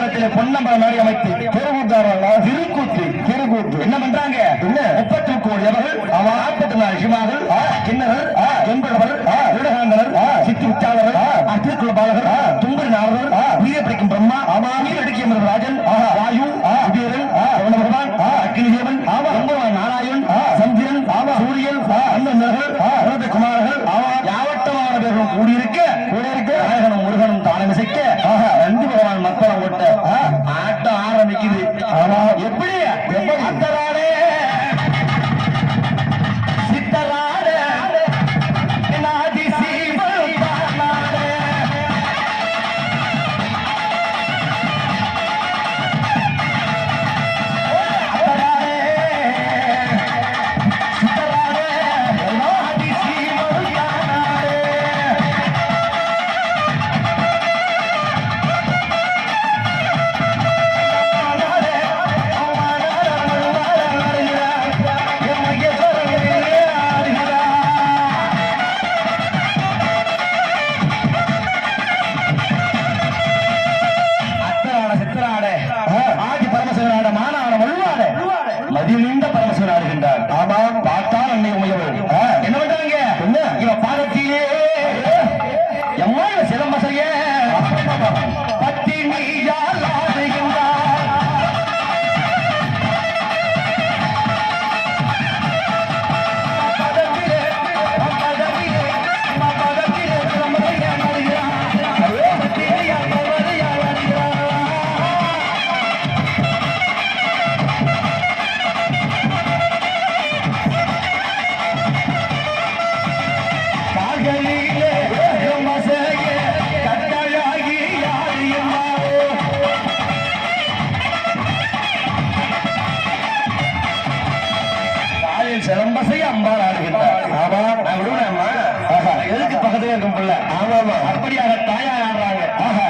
சிதம்பரத்திலே பொன்னம்பலம் மாதிரி அமைத்து திருக்கூத்தாரா திருக்கூத்து திருக்கூத்து. என்ன பண்றாங்க? என்ன? முப்பத்தி கோடி அவர்கள் அவன் நாற்பத்தி நாலு சிவார்கள் கிண்ணர்கள் தொன்பவர் விடகாந்தனர் சித்தி உச்சாளர்கள் திருக்குள பாலகர் தும்பரி நாவர்கள் உயிரை பிடிக்கும் பிரம்மா ஆமா உயிர் அடிக்கிய ராஜன் வாயு உபேரன் பகவான் அக்னிதேவன் ஆமா நாராயணன் சந்திரன் ஆமா சூரியன் அண்ணன் குமாரர்கள் ஆமா யாவட்டமான பேரும் கூடியிருக்க கூடியிருக்க கதையா பிள்ளை ஆமா ஆமா அப்படியாக தாயார் ஆடுறாங்க ஆஹா.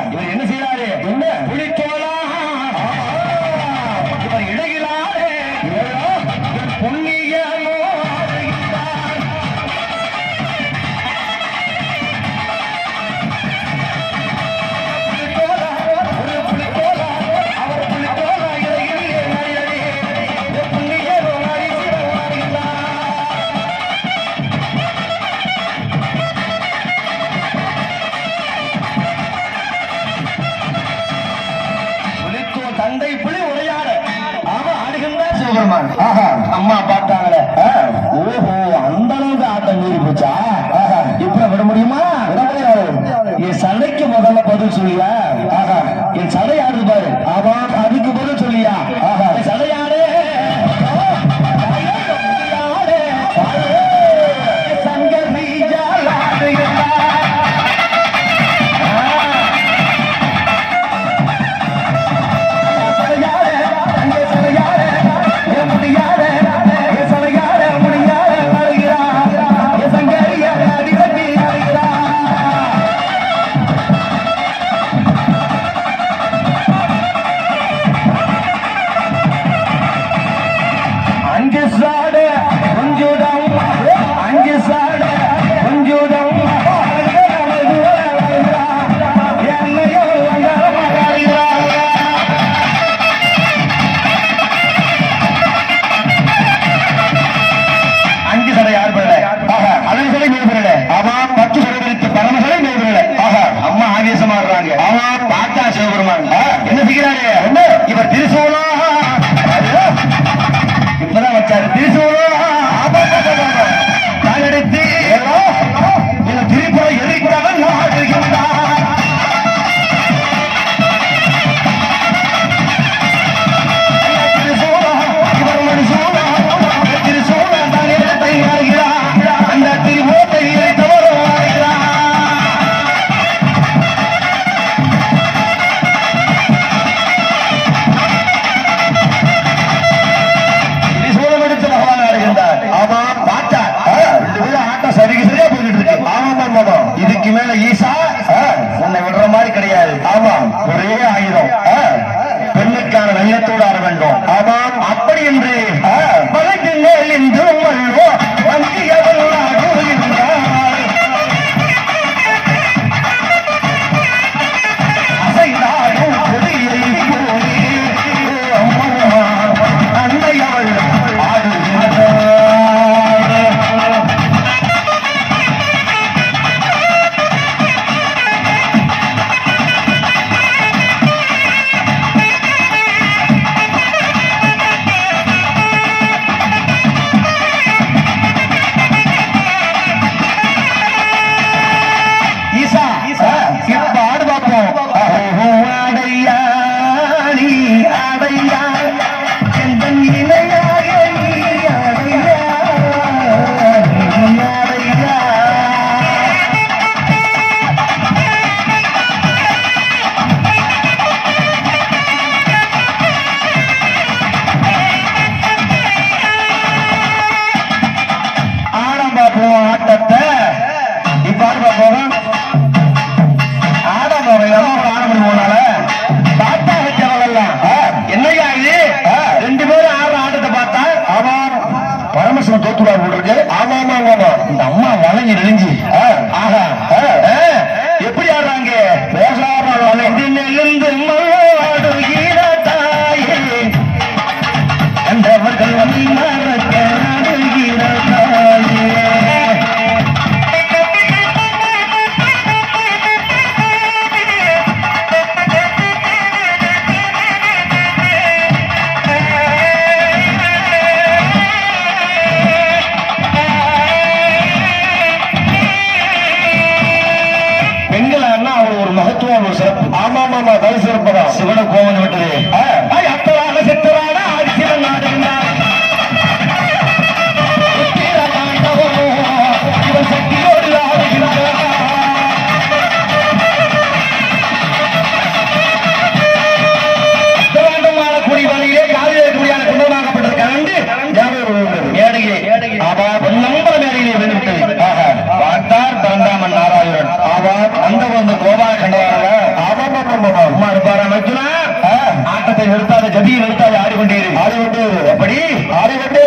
भुजा ஒரே ஆயுதம் பெண்ணுக்கான நல்லத்தோடு ஆட வேண்டும். ஆமாம் அப்படி என்று ஆடிவிட்டு எப்படி? ஆடிவிட்டு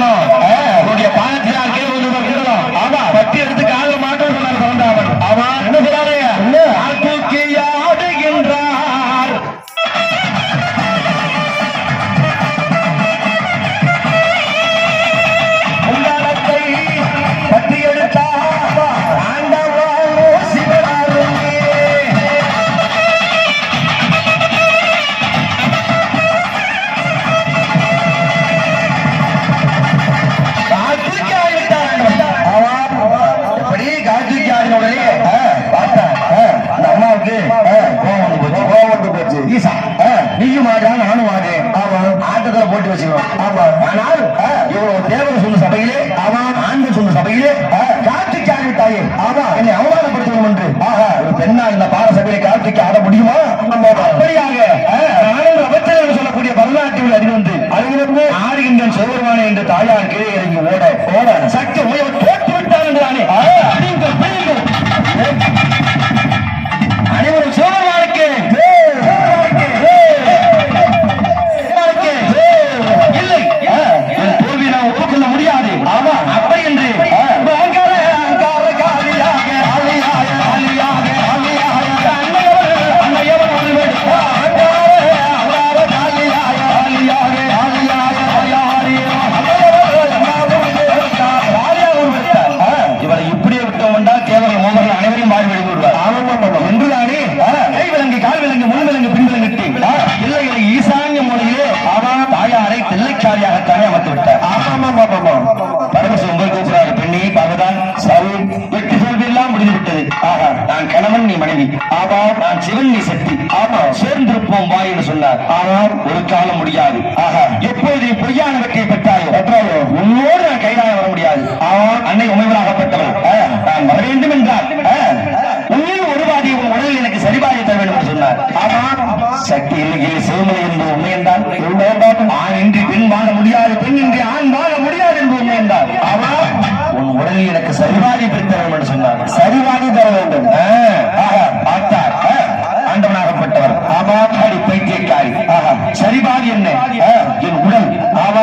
Lord. சபையிலே அவன் ஆண்கள் சொன்ன சபையிலே கார்த்திக் என்னை அவமானப்படுத்தணும் என்று. ஆக ஒரு இந்த பார சபையில ஆட முடியுமா? அப்படியாக நானும் அபத்திரம் சொல்லக்கூடிய பரநாட்டியில் அறிவந்து அறிவிலிருந்து ஆடுகின்ற சோர்வானே என்று தாயார் கீழே இறங்கி ஓட ஓட. நான் கணவன் நீ மனைவி. ஆதார் நான் சிவன் நீ சக்தி. ஆமா சேர்ந்திருப்போம் வா என்று சொன்னார். ஆனால் ஒரு காலம் முடியாது. ஆகா எப்போது நீ பொய்யான பெற்றாயோ பெற்றாயோ உன்னோடு நான் கைதாய வர முடியாது. ஆனால் அன்னை உமைவனாகப்பட்டவள். நான் வர வேண்டும் என்றார். உன்னில் ஒரு வாதி உன் உடலில் எனக்கு சரிபாதி தர வேண்டும் என்று சொன்னார். ஆமா சக்தி இல்லையே சிவமலை என்பது உண்மை என்றால். நான் இன்றி பின் வாழ முடியாது பெண் என்று நீ எனக்கு சரிவாகி பெற்றவர்கள் சொன்னாங்க சரிவாகி தர வேண்டும். பார்த்தார் ஆண்டவனாகப்பட்டவர். ஆமா பைத்தியக்காரி சரிபாகி என்ன? என் உடல். ஆமா